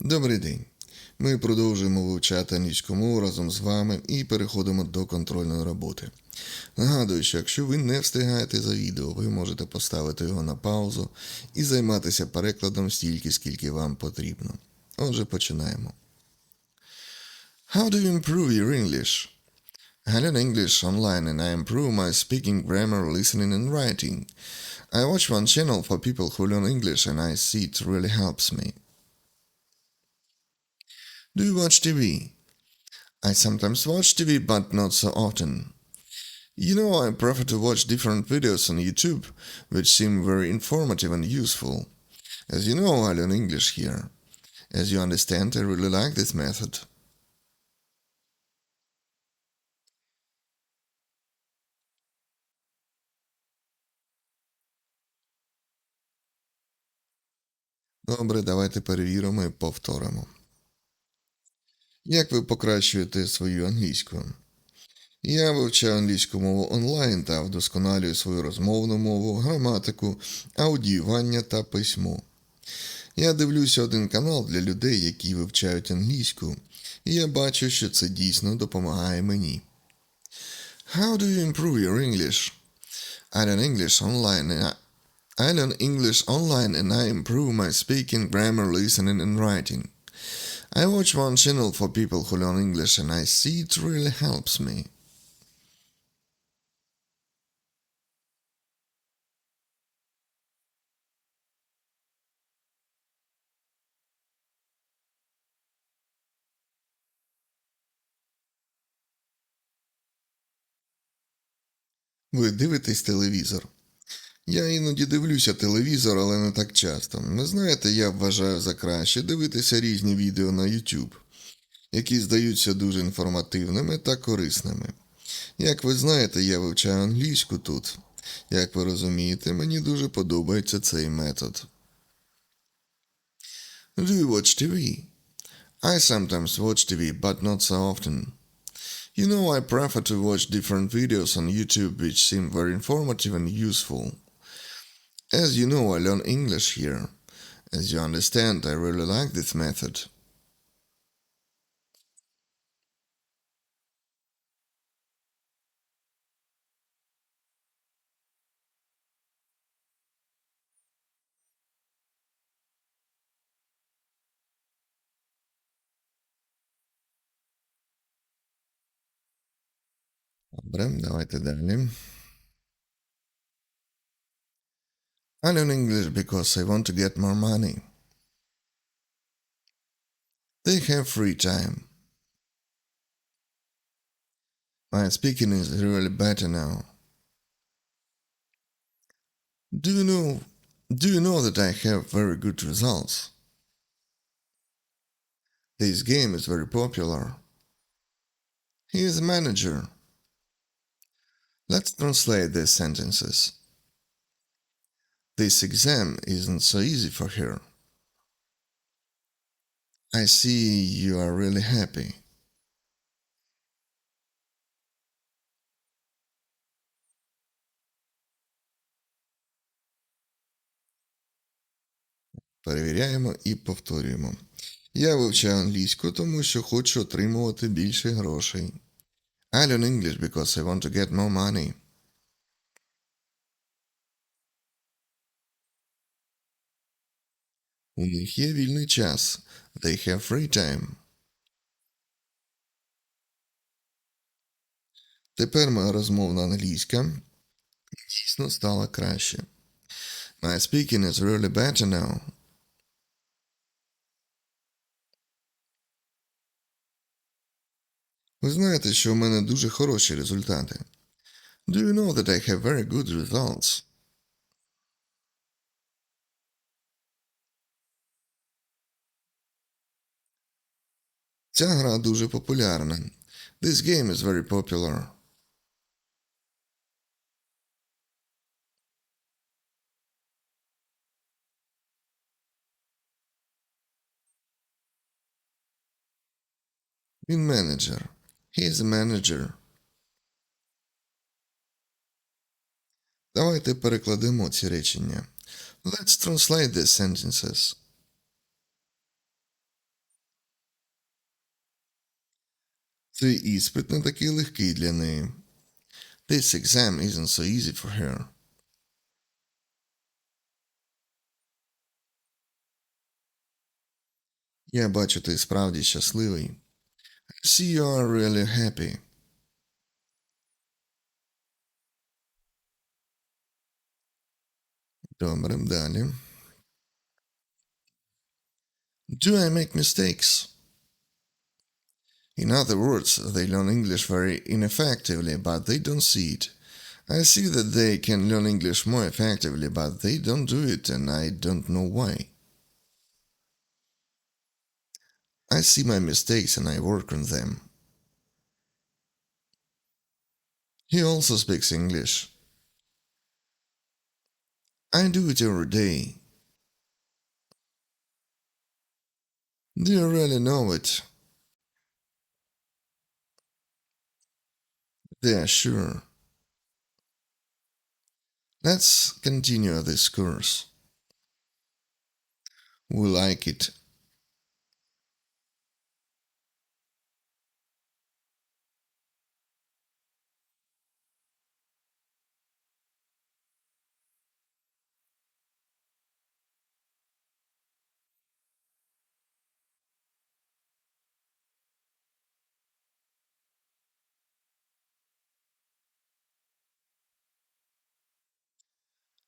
Добрий день. Ми продовжуємо вивчати англійську мову разом з вами і переходимо до контрольної роботи. Нагадую, що якщо ви не встигаєте за відео, ви можете поставити його на паузу і займатися перекладом стільки, скільки вам потрібно. Отже, починаємо. How do you improve your English? I learn English online and I improve my speaking, grammar, listening and writing. I watch one channel for people who learn English and I see it really helps me. Do you watch TV? I sometimes watch TV, but not so often. You know, I prefer to watch different videos on YouTube, which seem very informative and useful. As you know, I learn English here. As you understand, I really like this method. Добре, давайте перевіримо і повторимо. Як ви покращуєте свою англійську? Я вивчаю англійську мову онлайн та вдосконалюю свою розмовну мову, граматику, аудіювання та письмо. Я дивлюся один канал для людей, які вивчають англійську, і я бачу, що це дійсно допомагає мені. How do you improve your English? I learn English online I, I learn English online and I improve my speaking, grammar, listening and writing. I watch one channel for people who learn English and I see it really helps me. Ви дивитесь телевізор? Я іноді дивлюся телевізор, але не так часто. Ви знаєте, я вважаю за краще дивитися різні відео на YouTube, які здаються дуже інформативними та корисними. Як ви знаєте, я вивчаю англійську тут. Як ви розумієте, мені дуже подобається цей метод. Do you watch TV? I sometimes watch TV, but not so often. You know, I prefer to watch different videos on YouTube which seem very informative and useful. As you know, I learn English here. As you understand, I really like this method. Добре, давайте далі. I learn English because I want to get more money. They have free time. My speaking is really better now. Do you know do you know that I have very good results? This game is very popular. He is a manager. Let's translate these sentences. This exam isn't so easy for her. I see you are really happy. Перевіряємо і повторюємо. Я вивчаю англійську, тому що хочу отримувати більше грошей. I learn English because I want to get more money. У них є вільний час. They have free time. Тепер моя розмовна англійська дійсно стала краще. My speaking is really better now. Ви знаєте, що у мене дуже хороші результати. Do you know that I have very good results? Ця гра дуже популярна. This game is very popular. Він менеджер. He is a manager. Давайте перекладемо ці речення. Let's translate these sentences. Цей іспит не такий легкий для неї. This exam isn't so easy for her. Я бачу, ти справді щасливий. I see you are really happy. Добре, далі. Do I make mistakes? In other words, they learn English very ineffectively, but they don't see it. I see that they can learn English more effectively, but they don't do it, and I don't know why. I see my mistakes and I work on them. He also speaks English. I do it every day. Do you really know it? Yeah, sure. Let's continue this course. We like it.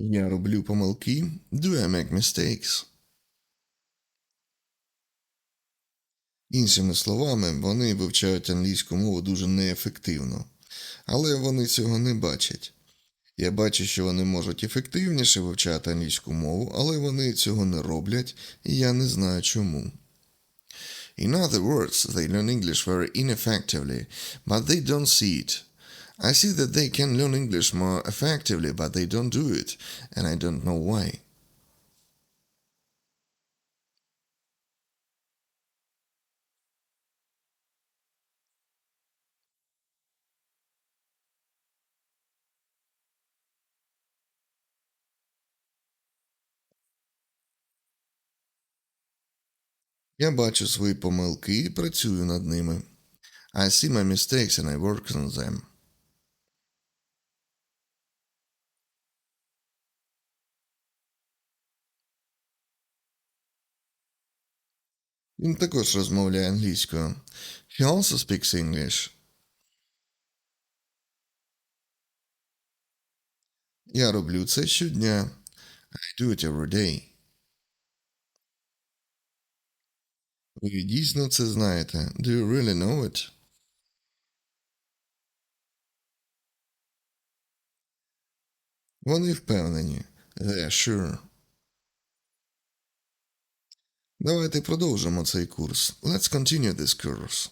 Я роблю помилки. Do I make mistakes? Іншими словами, вони вивчають англійську мову дуже неефективно. Але вони цього не бачать. Я бачу, що вони можуть ефективніше вивчати англійську мову, але вони цього не роблять, і я не знаю чому. In other words, they learn English very ineffectively, but they don't see it. I see that they can learn English more effectively, but they don't do it, and I don't know why. Я бачу свої помилки і працюю над ними. I see my mistakes and I work on them. Він також розмовляє англійською. He also speaks English. Я роблю це щодня. I do it every day. Ви дійсно це знаєте. Do you really know it? Вони впевнені. They're sure. Давайте продовжимо цей курс. Let's continue this course.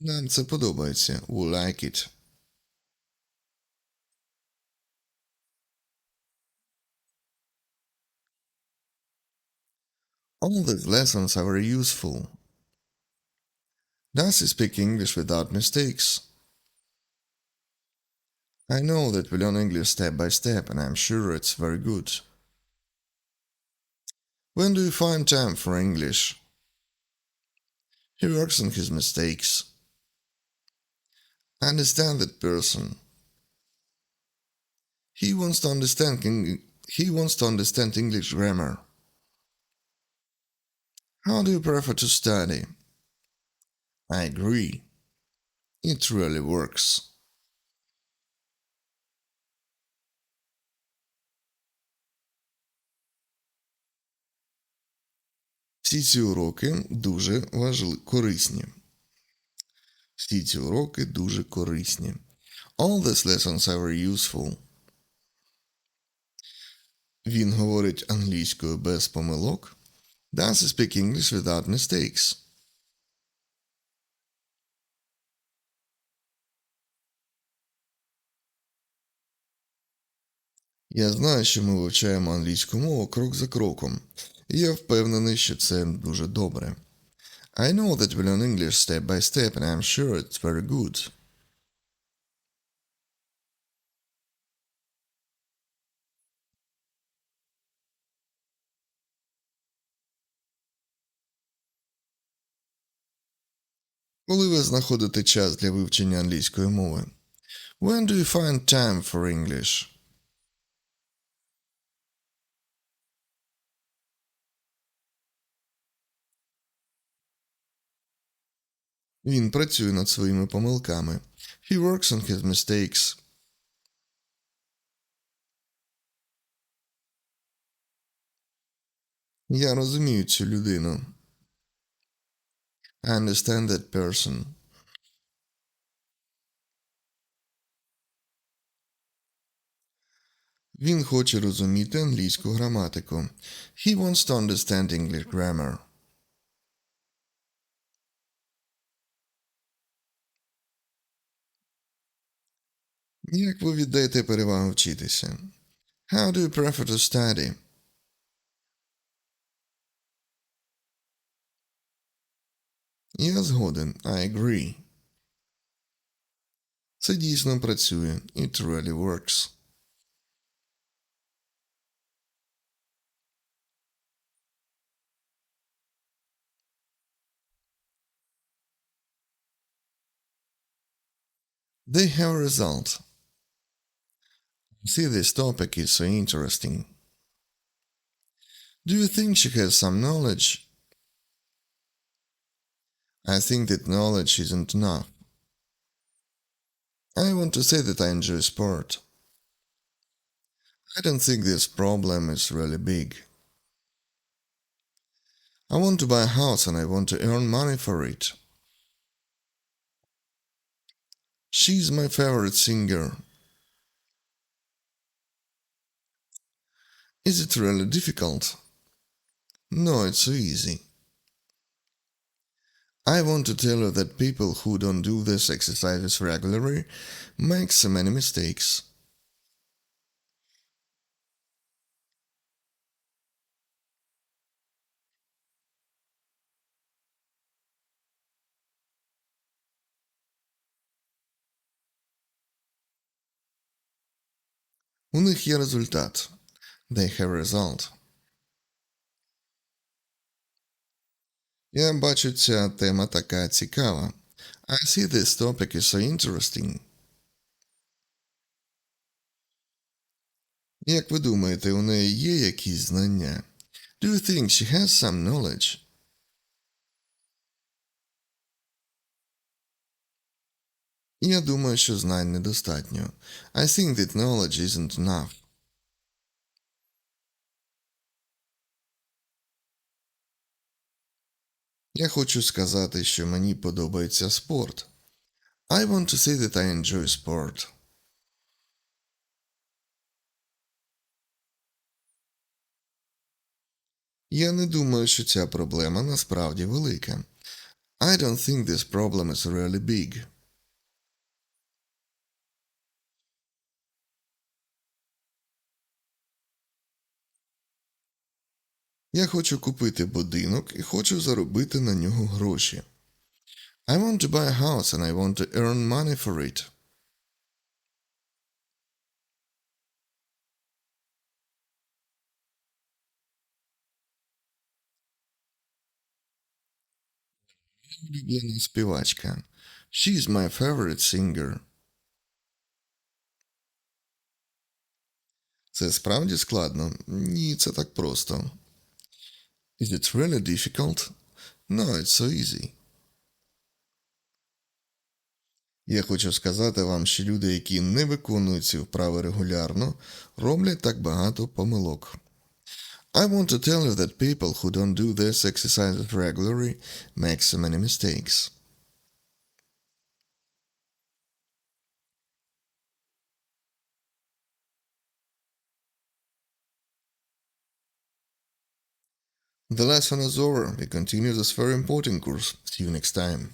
Нам це подобається. We like it. All these lessons are very useful. Does he speak English without mistakes? I know that we learn English step by step, and I'm sure it's very good. When do you find time for English? He works on his mistakes. Understand that person. He wants to understand he wants to understand English grammar. How do you prefer to study? I agree. It really works. Всі ці уроки дуже важли... корисні. Всі ці уроки дуже корисні. All these lessons are very useful. Він говорить англійською без помилок. Does he speak English without mistakes? Я знаю, що ми вивчаємо англійську мову крок за кроком, і я впевнений, що це дуже добре. I know that we learn English step by step, and I'm sure it's very good. Коли ви знаходите час для вивчення англійської мови? When do you find time for English? Він працює над своїми помилками. He works on his mistakes. Я розумію цю людину. I understand that person. Він хоче розуміти англійську граматику. He wants to understand English grammar. Як ви віддаєте перевагу вчитися? How do you prefer to study? Я згоден. I agree. Це дійсно працює. It really works. They have a result. See, this topic is so interesting. Do you think she has some knowledge? I think that knowledge isn't enough. I want to say that I enjoy sport. I don't think this problem is really big. I want to buy a house and I want to earn money for it. She's my favorite singer. Is it really difficult? No, it's so easy. I want to tell you that people who don't do these exercises regularly make so many mistakes. У них є результат. They have result. Я бачу, ця тема така цікава. I see this topic is so interesting. Як ви думаєте, у неї є якісь знання? Do you think she has some knowledge? Я думаю, що знань недостатньо. I think that knowledge isn't enough. Я хочу сказати, що мені подобається спорт. I want to say that I enjoy sport. Я не думаю, що ця проблема насправді велика. I don't think this problem is really big. Я хочу купити будинок і хочу заробити на нього гроші. I want to buy a house and I want to earn money for it. Улюблена співачка. She's my favorite singer. Це справді складно? Ні, це так просто. Is it really difficult? No, it's so easy. Я хочу сказати вам, що люди, які не виконують ці вправи регулярно, роблять так багато помилок. I want to tell you that people who don't do this exercise regularly make so many mistakes. The lesson is over. We continue this very important course. See you next time.